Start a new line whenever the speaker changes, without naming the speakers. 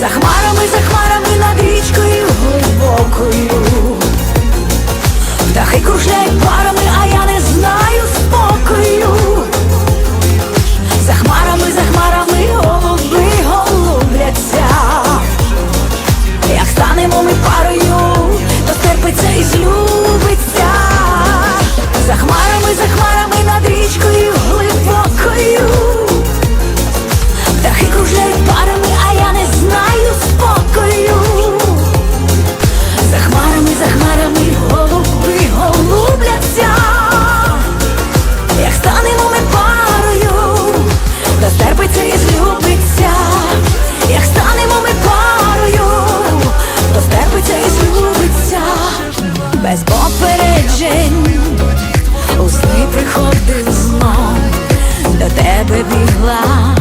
За хмарами, за хмарами над річкою глибокою. Птахи кружляють парами, а я не знаю спокою. За хмарами, за хмарами голуби голубляться. Як станемо ми парами попереджень, у сни приходив знов, до тебе бігла.